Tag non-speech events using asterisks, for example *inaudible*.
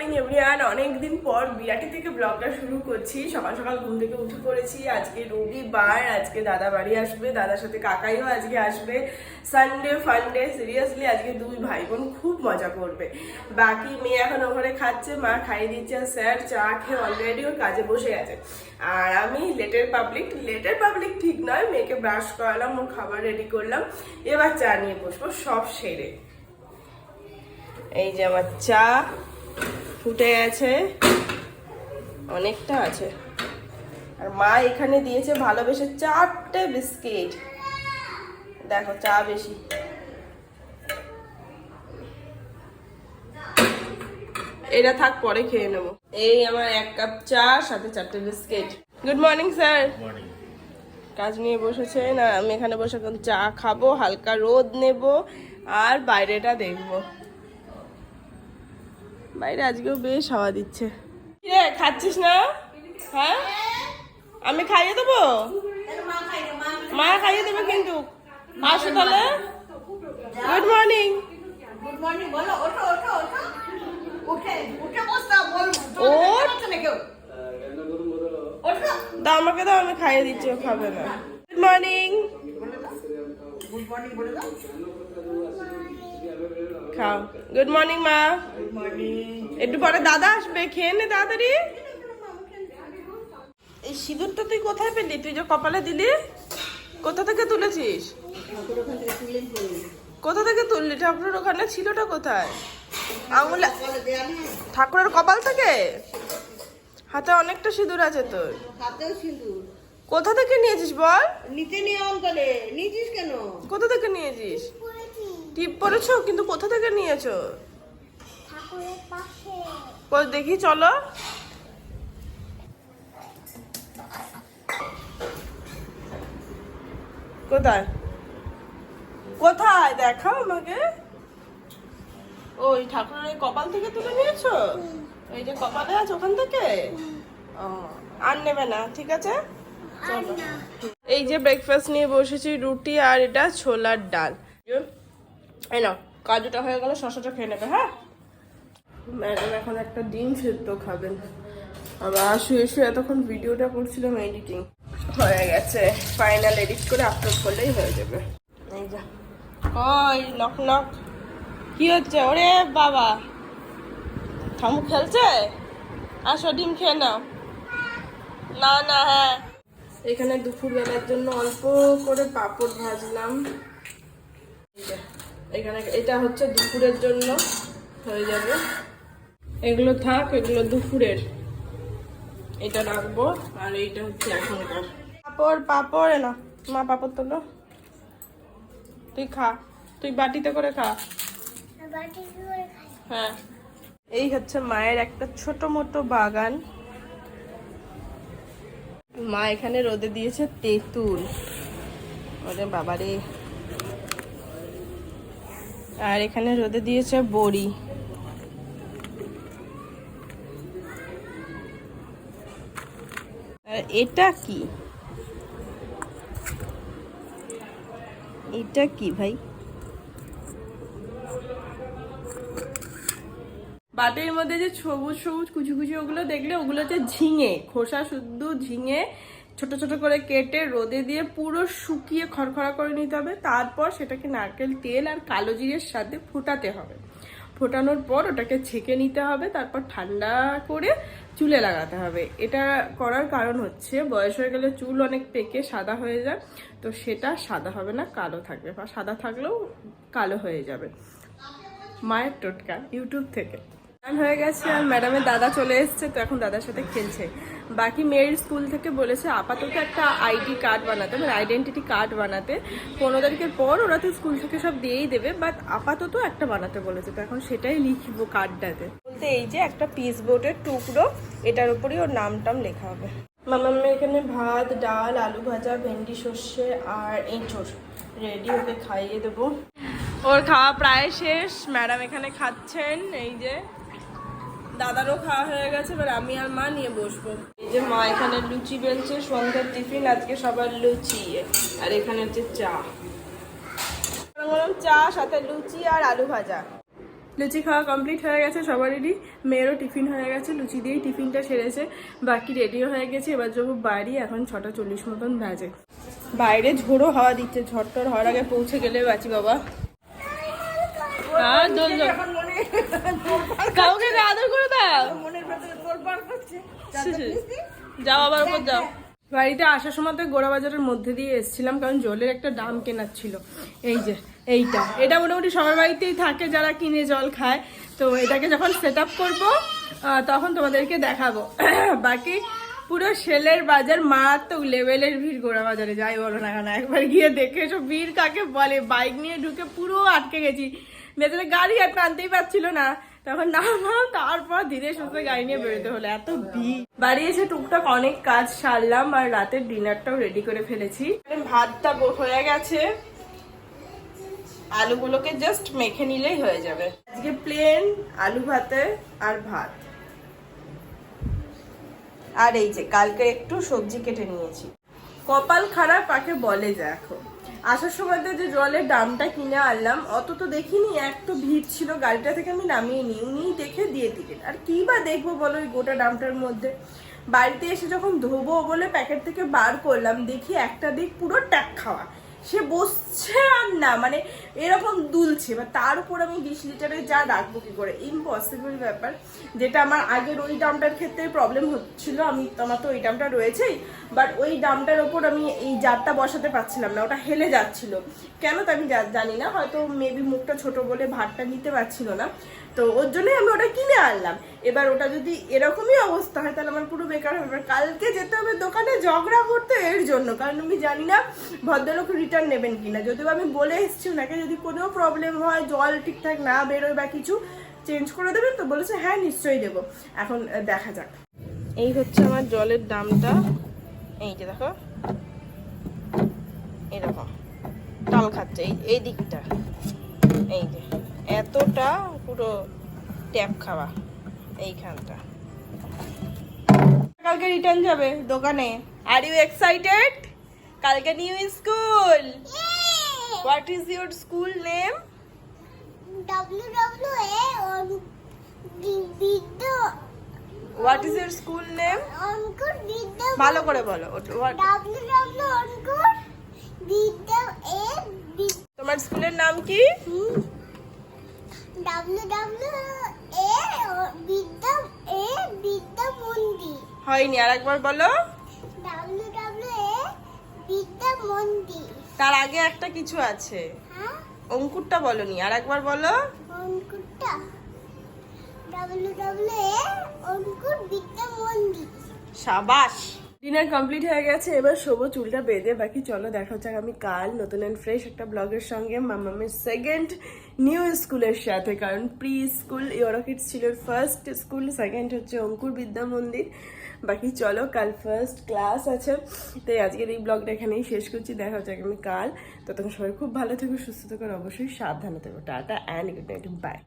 Morning everyone অনেকদিন পর বিরাটি থেকে ব্লগটা শুরু করছি। সকাল সকাল ঘুম থেকে উঠে পড়েছি। আজকে রবিবার, আজকে দাদা বাড়ি আসবে, দাদার সাথে কাকাইও আজকে আসবে। সানডে ফানডে সিরিয়াসলি আজকে দুই ভাই বোন খুব মজা করবে। বাকি মেয়ে এখন ওখানে খাচ্ছে, মা খাইয়ে দিচ্ছে, আর স্যার চা খেয়ে অলরেডি ওর কাজে বসে আছে। আর আমি লেটের পাবলিক লেটের পাবলিক ঠিক নয়, মেয়েকে ব্রাশ করালাম, ওর খাবার রেডি করলাম। এবার চা নিয়ে বসবো, সব সেরে। এই যে আমার চা। ফুটে গেছে। অনেকটা আছে। আর মা এখানে দিয়েছে ভালোবেসে চারটে বিস্কিট। দেখো চা বেশি। এটা থাক পরে খেয়ে নেব। এই আমার এক কাপ চা সাথে চারটে বিস্কিট। গুড মর্নিং স্যার কাজ নিয়ে বসেছেন আর আমি এখানে বসে এখন চা খাব হালকা রোদ নেব আর বাইরেটা দেখব। বাইরে আজকেও বেশ হাওয়া দিচ্ছে। রে খাচ্ছিস না? হ্যাঁ? আমি খাইয়ে দেবো? মা খাইয়ে দেবে কিন্তু। আসো তাহলে। গুড মর্নিং গুড মর্নিং বলো ওঠো ওঠো ওঠো। উঠে উঠে বসতে বলো ওঠ। ওঠো না কেউ? ওঠো। দাও আমাকে দাও আমি খাইয়ে দিচ্ছি ও খাবে না। গুড মর্নিং গুড মর্নিং বলে দাও। খাও। গুড মর্নিং মা। একটু পরে দাদা আসবে খেয়ে নে তাড়াতাড়ি। এই সিঁদুরটা তুই কোথায় পেলি? তুই যে কপালে দিলি কোথা থেকে তুলেছিস? নিয়ে কোথা থেকে তুললি? ঠাকুরের ওখানে ছিলটা কোথায়? আঙুলে ঠাকুরের কপাল থেকে? হাতে অনেকটা সিঁদুর আছে তোর। হাতেও সিঁদুর। কোথা থেকে নিয়েছিস বল? নিতে নিয়ম করে। নিয়েছিস কেন? কোথা থেকে নিয়েছিস? টিপ পরেছো? কিন্তু কোথা থেকে নিয়েছো? দেখি চলো। কোথায়? কোথায়? দেখাও আমাকে। ওই ঠাকুরের ওই কপাল থেকে তুলে নিয়েছো? এই যে কপালে আছে ওখান থেকে? আর নেবে না ঠিক আছে? চলো এই যে ব্রেকফাস্ট নিয়ে বসেছি রুটি আর এটা ছোলার ডাল। এই নাও, কাজুটা হয়ে গেল শশাটা খেয়ে নেবে হ্যাঁ? ম্যাডাম এখন একটা ডিম সেদ্ধ খাবেন। আবার শুয়ে শুয়ে এতক্ষণ ভিডিওটা করছিলাম এডিটিং হয়ে গেছে ফাইনাল এডিট করে আপলোড করলেই হয়ে যাবে। এই যা। ওই নক নক কি হচ্ছে? ওরে বাবা। থামু, খেলছে? আসো, ডিম খেয়ে নাও। না না হ্যাঁ। এখানে দুপুর বেলার জন্য অল্প করে পাঁপড় ভাজলাম। এখানে এটা হচ্ছে দুপুরের জন্য হয়ে যাবে। এগুলো থাক, এগুলো দুপুরের। এটা রাখব, আর এইটা হচ্ছে এখনকার। পাপড় পাপড় না মা পাপড় তোলো। তুই খা। তুই বাটিতে করে খা। হ্যাঁ। এই হচ্ছে মায়ের একটা ছোট মোটো বাগান। মা এখানে রোদে দিয়েছে তেঁতুল। ওরে বাবারে। আর এখানে রোদে দিয়েছে বড়ি। আর এটা কি? এটা কি ভাই? বাটির মধ্যে যে সবুজ সবুজ কুচি কুচি ওগুলো দেখলে ওগুলো হচ্ছে ঝিঙে, খোসা শুদ্ধ ঝিঙে ছোট ছোট করে কেটে রোদে দিয়ে পুরো শুকিয়ে খড়খড়া করে নিতে হবে। তারপর সেটাকে নারকেল তেল আর কালো জিরের সাথে ফোটাতে হবে। ফোটানোর পর ওটাকে ছেঁকে নিতে হবে, তারপর ঠান্ডা করে চুলে লাগাতে হবে। এটা করার কারণ হচ্ছে বয়স হয়ে গেলে চুল অনেক পেকে, সাদা হয়ে যায়। তো সেটা সাদা হবে না, কালো থাকবে বা সাদা থাকলেও কালো হয়ে যাবে। মায়ের টোটকা ইউটিউব থেকে। হয়ে গেছে আর ম্যাডামের দাদা চলে এসেছে, তো এখন দাদার সাথে খেলছে। বাকি মেয়ের স্কুল থেকে বলেছে, আপাতত একটা আইডি কার্ড বানাতে মানে আইডেন্টিটি কার্ড বানাতে। পনেরো তারিখের পর ওরা তো স্কুল থেকে সব দিয়েই দেবে বাট আপাতত একটা বানাতে বলেছে, তো এখন সেটাই লিখব কার্ডটাতে বলতে এই যে একটা পিস বোর্ডের টুকরো, এটার উপরই ওর নাম টাম লেখা হবে। মামা মামাম্মা, এখানে ভাত, ডাল, আলু ভাজা, ভেন্ডি, সর্ষে আর এঁচোড়। রেডি ওকে খাইয়ে দেবো। ওর খাওয়া প্রায় শেষ ম্যাডাম এখানে খাচ্ছেন, এই যে। দাদারও খাওয়া হয়ে গেছে, এবার আমি আর মা নিয়ে বসবো। এই যে মা এখানে লুচি বেলছে, সন্ধ্যার টিফিন, আজকে সবার লুচি। আর এখানে হচ্ছে চা। বললাম চা, সাথে লুচি আর আলু ভাজা। লুচি খাওয়া কমপ্লিট হয়ে গেছে সবারই মেয়েরও টিফিন হয়ে গেছে, লুচি দিয়েই টিফিনটা সেরেছে। বাকি রেডিও হয়ে গেছে, এবার যাব বাড়ি, এখন ছটা চল্লিশ মতন বাজে। বাইরে ঝোড়ো হাওয়া দিচ্ছে ঝড়টর হওয়ার আগে পৌঁছে গেলে বাঁচি বাবা। এখন মনে কাউকে আদর করে দাও? মনের ভেতরে তোলপাড় করছে। যাও আবার উপর যাও। বাড়িতে আসার সময় তো গোড়া বাজারের মধ্যে দিয়ে এসেছিলাম কারণ জলের একটা দাম কেনার ছিল। এই যে এইটা। এটা মোটামুটি সবার বাড়িতেই থাকে যারা কিনে জল খায়। তো এটাকে যখন সেট আপ করব তখন তোমাদেরকে দেখাবো। *coughs* বাকি পুরো সেলের বাজার মারাত্মক লেভেলের ভিড় গোড়া বাজারে, যাই বলো না কেন, একবার গিয়ে দেখে এসো, ভিড় কাকে বলে? বাইক নিয়ে ঢুকে পুরো আটকে গেছি। ভেতরে গাড়ি আর টানতেই পারছিল না। তখন নামলাম তারপর ধীরে সুস্থে গাড়ি নিয়ে বেরোতে হলো। এত ভিড়। বাড়ি এসে টুকটাক অনেক কাজ সারলাম আর রাতের ডিনারটাও রেডি করে ফেলেছি। ভাতটা হয়ে গেছে। আলুগুলোকে জাস্ট মেখে নিলেই হয়ে যাবে। আজকে প্লেন আলু ভাতে আর ভাত। আর এই যে, কালকে একটু সবজি কেটে নিয়েছি। কপাল খারাপ কাকে বলে দেখো আসার সময় যে জলের দামটা কিনে আনলাম, অত তো দেখিনি, এক তো ভিড় ছিল, গাড়িটা থেকে আমি নামিয়ে নিই উনি দেখে দিয়ে টিকিট আর কি বা দেখব বলো ওই গোটা ডামটার মধ্যে? বাড়িতে এসে যখন ধোবো বলে প্যাকেট থেকে বার করলাম, দেখি একটা দিক পুরো ট্যাক খাওয়া। সে বসছে আর না মানে এরকম দুলছে। বা তার উপর আমি বিশ লিটারে যা রাখব কি করে? ইম্পসিবল ব্যাপার। যেটা আমার আগের ওই দামটার ক্ষেত্রে প্রবলেম হচ্ছিল, আমি আমার তো ওই দামটা রয়েছেই। বাট ওই দামটার ওপর আমি এই জারটা বসাতে পারছিলাম না, ওটা হেলে যাচ্ছিল। কেন তো আমি জানি না, হয়তো মেবি মুখটা ছোট বলে ভাতটা নিতে পারছিল না। তো ওর জন্যই আমি ওটা কিনে আনলাম। এবার ওটা যদি এরকমই অবস্থা হয়, তাহলে আমার পুরো বেকার হবে কালকে যেতে হবে দোকানে, ঝগড়া করতে এর জন্য। কারণ আমি জানি না ভদ্রলোক রিটার্ন নেবেন কিনা। যদিও আমি বলে এসেছি ওনাকে, যদি কোনো প্রবলেম হয়, জল ঠিকঠাক না বেরোয় বা কিছু চেঞ্জ করে দেবেন, তো বলেছে হ্যাঁ নিশ্চয়ই দেবো। এখন দেখা যাক। এই হচ্ছে আমার জলের দামটা। এই যে দেখো। এরকম। টাল খাচ্ছে। এই এই দিকটা। এই যে। এতটা পুরো ট্যাপ খাওয়া এইখানটা। কালকে রিটার্ন যাবে দোকানে। আর ইউ এক্সাইটেড কালকে new school what is your school name what is your school name ভালো করে বলো তোমার স্কুলের নাম কি WW এ বিদ্যা এ বিদ্যা মন্দির হয়নি আর একবার বলো তার আগে একটা কিছু আছে। হ্যাঁ? অঙ্কুরটা বলনি আর একবার বলো। অঙ্কুরটা। WW এ অঙ্কুর বিদ্যা মন্দির সাবাস। ডিনার কমপ্লিট হয়ে গেছে, এবার শোবো, চুলটা বেঁধে, বাকি চলো দেখা হচ্ছে আমি কাল নতুন অ্যান্ড ফ্রেশ একটা ব্লগের সঙ্গে মামামের সেকেন্ড নিউ স্কুলের সাথে। কারণ প্রি স্কুল ইউরোকিডস ছিল ফার্স্ট স্কুল সেকেন্ড হচ্ছে অঙ্কুর বিদ্যা মন্দির। বাকি চলো, কাল ফার্স্ট ক্লাস আছে। তাই আজকের এই ব্লগটা এখানেই শেষ করছি, দেখা হচ্ছে আমি কাল। তো ততক্ষণ সবাই খুব ভালো থেকো, সুস্থ থেকো অবশ্যই সাবধানে থেকো। Tata and good night bye